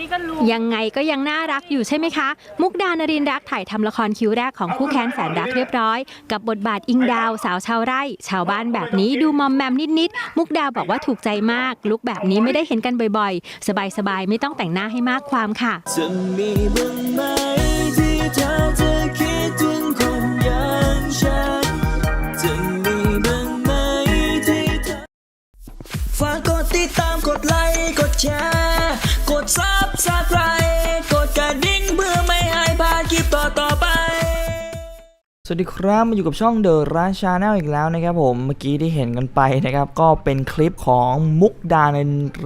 นี่ก็รู้ยังไงก็ยังน่ารักอยู่ใช่ไหมคะ มุกดานรินทร์รักถ่ายทำละครคิวแรกของคู่แค้นแสนรักเรียบร้อย กับบทบาทอิงดาวสาวชาวไร่ ชาวบ้านแบบนี้ดูมอมแมมนิดๆมุกดาบอกว่าถูกใจมาก ลุกแบบนี้ไม่ได้เห็นกันบ่อยๆ สบายๆ ไม่ต้องแต่งหน้าให้มากความค่ะ จะมีบ้างไหมที่เธอจะคิดถึงคนอย่างฉัน จะมีบ้างไหมที่เธอฝากกดติดตามกดไลค์กดแชร์ สวัสดีครับมาอยู่กับช่อง The r a n Channel อีกแล้วนะครับผมเมื่อกี้ที่เห็นกันไปนะครับก็เป็นคลิปของมุกดาเน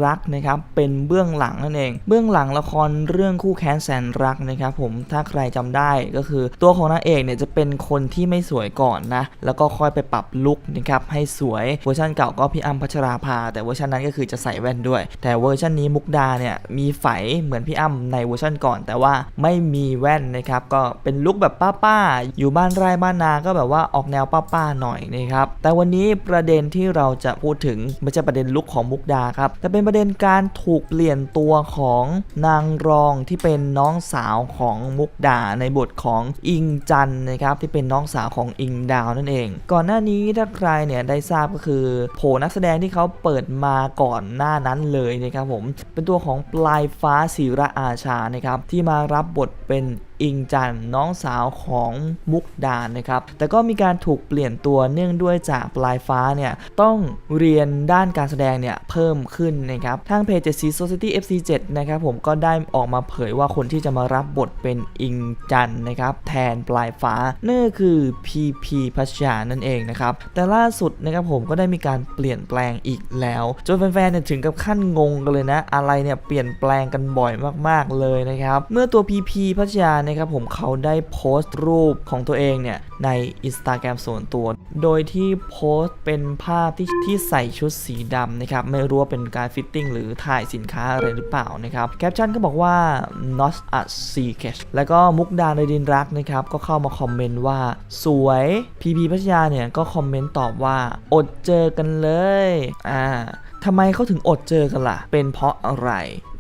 รักนะครับเป็นเบื้องหลังนั่นเอง เบื้องหลังละครเรื่องคู่แค้นแสนรักนะครับผมถ้าใครจำได้ก็คือ ตัวของนางเอกเนี่ยจะเป็นคนที่ไม่สวยก่อนนะแล้วก็ค่อยไปปรับลุคนะครับให้สวยเวอร์ชันเก่าก็พี่อ้ำพัชราภา แต่เวอร์ชันนั้นก็คือจะใส่แว่นด้วย แต่เวอร์ชันนี้มุกดาเนี่ยมีไฝเหมือนพี่อ้ำในเวอร์ชันก่อน แต่ว่าไม่มีแว่นนะครับก็เป็นลุคแบบป้าๆอยู่บ้านไร่บ้านนาก็แบบว่าออกแนวป้าๆหน่อยนะครับแต่วันนี้ประเด็นที่เราจะพูดถึงไม่ใช่ประเด็นลุคของมุกดาครับแต่เป็นประเด็นการถูกเปลี่ยนตัวของนางรองที่เป็นน้องสาวของมุกดาในบทของอิงจันนะครับที่เป็นน้องสาวของอิงดาวนั่นเอง ก่อนหน้านี้ถ้าใครเนี่ยได้ทราบก็คือโผนักแสดงที่เขาเปิดมาก่อนหน้านั้นเลยนะครับผมเป็นตัวของปลายฟ้าศิระอาชานะครับที่มารับบทเป็นอิงจันน้องสาวของมุกดานะครับ แต่ก็มีการถูกเปลี่ยนตัวเนื่องด้วยจากปลายฟ้าเนี่ย ต้องเรียนด้านการแสดงเนี่ย เพิ่มขึ้นนะครับ ทางเพจเจ็ดสี Society FC7 นะครับผมก็ได้ออกมาเผยว่าคนที่จะมารับบทเป็นอิงจันนะครับ แทนปลายฟ้านั่นก็คือ PP พัชชานั่นเองนะครับ แต่ล่าสุดนะครับผมก็ได้มีการเปลี่ยนแปลงอีกแล้ว จนแฟนๆเนี่ยถึงกับขั้นงงกันเลยนะ อะไรเนี่ยเปลี่ยนแปลงกันบ่อยมากๆเลยนะครับ เมื่อตัว PP พัชชานะครับผมเขาได้โพสต์รูปของตัวเองเนี่ยใน Instagram ส่วนตัว โดยที่โพสต์เป็นภาพที่ที่ใส่ชุดสีดำนะครับ ไม่รู้ว่าเป็นการฟิตติ้งหรือถ่ายสินค้าอะไรหรือเปล่านะครับ แคปชั่นก็บอกว่า not a secret แล้วก็มุกดาในดินรักนะครับ ก็เข้ามาคอมเมนต์ว่า สวยพีพีพัชยาเนี่ยก็คอมเมนต์ตอบว่า อดเจอกันเลย อ่า ทำไมเขาถึงอดเจอกันล่ะ เป็นเพราะอะไร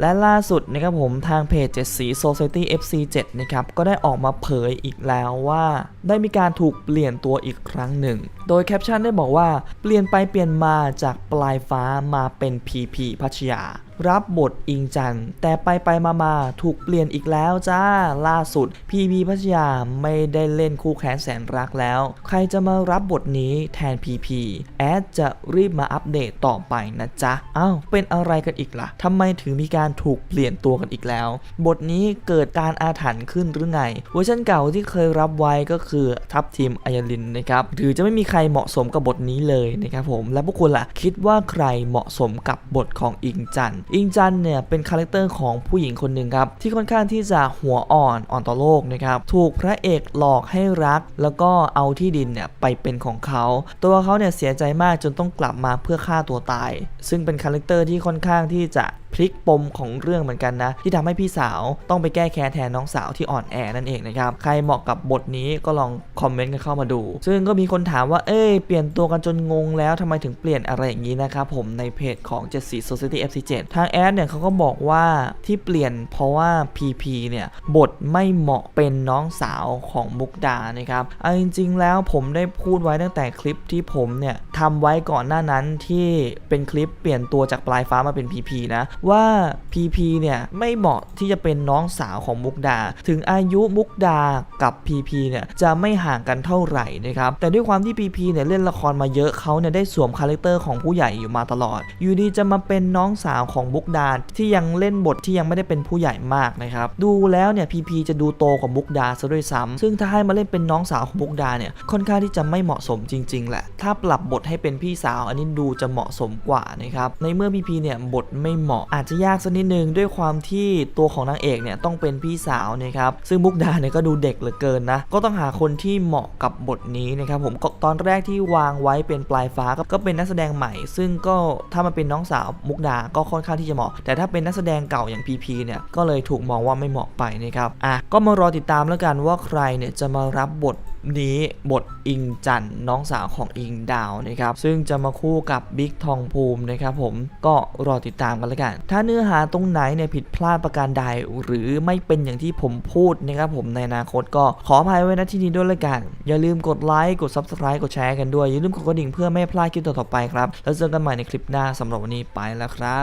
และล่าสุดนะครับผมทางเพจเจ็ดสี Society FC7 นะครับก็ได้ออกมาเผยอีกแล้วว่า ได้มีการถูกเปลี่ยนตัวอีกครั้งหนึ่ง โดยแคปชั่นได้บอกว่าเปลี่ยนไปเปลี่ยนมาจากปลายฟ้ามาเป็นพีพีพัชยา รับบทอิงจัน แต่ไปไปมามาถูกเปลี่ยนอีกแล้วจ้าล่าสุด พีพีพัชยาไม่ได้เล่นคู่แค้นแสนรักแล้ว ใครจะมารับบทนี้แทนพีพีแอดจะรีบมาอัปเดตต่อไปนะจ๊ะอ้าวเป็นอะไรกันอีกล่ะทำไมถึงมีการถูกเปลี่ยนตัวกันอีกแล้ว บทนี้เกิดการอาถรรพ์ขึ้นหรือไงเวอร์ชันเก่าที่เคยรับไว้ก็คือทัพทีมอัยลินนะครับหรือจะไม่มีใครเหมาะสมกับบทนี้เลยนะครับผมและพวกคุณล่ะคิดว่าใครเหมาะสมกับบทของอิงจันอิงจันเนี่ยเป็นคาแรคเตอร์ของผู้หญิงคนหนึ่งครับที่ค่อนข้างที่จะหัวอ่อนอ่อนต่อโลกนะครับถูกพระเอกหลอกให้รัก แล้วก็เอาที่ดินเนี่ยไปเป็นของเขา ตัวเขาเนี่ยเสียใจมากจนต้องกลับมาเพื่อฆ่าตัวตาย ซึ่งเป็นคาแรคเตอร์ที่ค่อนข้างที่จะ พลิกปมของเรื่องเหมือนกันนะ ที่ทำให้พี่สาวต้องไปแก้แค้นแทนน้องสาวที่อ่อนแอนั่นเองนะครับ ใครเหมาะกับบทนี้ก็ลองคอมเมนต์กันเข้ามาดู ซึ่งก็มีคนถามว่าเอ้ยเปลี่ยนตัวกันจนงงแล้วทำไมถึงเปลี่ยนอะไรอย่างนี้นะครับผมในเพจของ74 Society FC7 ทางแอดเนี่ยเขาก็บอกว่าที่เปลี่ยนเพราะว่า PP เนี่ยบทไม่เหมาะเป็นน้องสาวของมุกดานะครับเอาจริง ๆ แล้วผมได้พูดไว้ตั้งแต่คลิปที่ผมเนี่ยทำไว้ก่อนหน้านั้นที่เป็นคลิปเปลี่ยนตัวจากปลายฟ้ามาเป็น PP นะว่า PP เนี่ยไม่เหมาะที่จะเป็นน้องสาวของมุกดา ถึงอายุมุกดากับ PP เนี่ยจะไม่ห่างกันเท่าไหร่นะครับแต่ด้วยความที่ PP เนี่ยเล่นละครมาเยอะเขาเนี่ยได้สวมคาแรคเตอร์ของผู้ใหญ่อยู่มาตลอด อยู่ดีจะมาเป็นน้องสาวของมุกดาที่ยังเล่นบทที่ยังไม่ได้เป็นผู้ใหญ่มากนะครับดูแล้วเนี่ย PP จะดูโตกว่ามุกดาซะด้วยซ้ำซึ่งถ้าให้มาเล่นเป็นน้องสาวของมุกดาเนี่ยค่อนข้างที่จะไม่เหมาะสมจริง ๆ แหละ ถ้าปรับบทให้เป็นพี่สาว อันนี้ดูจะเหมาะสมกว่านะครับในเมื่อ PP เนี่ยบทไม่เหมาะอาจจะยากสักนิดนึงด้วยความที่ตัวของนางเอกเนี่ยต้องเป็นพี่สาวนะครับซึ่งมุกดาเนี่ยก็ดูเด็กเหลือเกินนะก็ต้องหาคนที่เหมาะกับบทนี้นะครับผมก็ตอนแรกที่วางไว้เป็นปลายฟ้าก็ก็เป็นนักแสดงใหม่ ซึ่งก็ถ้ามันเป็นน้องสาวมุกดาก็ค่อนข้างที่จะเหมาะ แต่ถ้าเป็นนักแสดงเก่าอย่างพีพีเนี่ยก็เลยถูกมองว่าไม่เหมาะไปนะครับอะก็มารอติดตามแล้วกันว่าใครเนี่ยจะมารับบท นี้บทอิงจันน้องสาวของอิงดาวนะครับ ซึ่งจะมาคู่กับบิ๊กทองภูมินะครับผมก็รอติดตามกันแล้วกัน ถ้าเนื้อหาตรงไหนเนี่ยผิดพลาดประการใด หรือไม่เป็นอย่างที่ผมพูดนะครับผมในอนาคตก็ขออภัยไว้ณที่นี้ด้วยละกัน อย่าลืมกดไลค์กด Subscribe กดแชร์กันด้วย อย่าลืมกดกระดิ่งเพื่อไม่พลาดคลิปต่อๆไปครับ แล้วเจอกันใหม่ในคลิปหน้าสำหรับวันนี้ไปแล้วครับ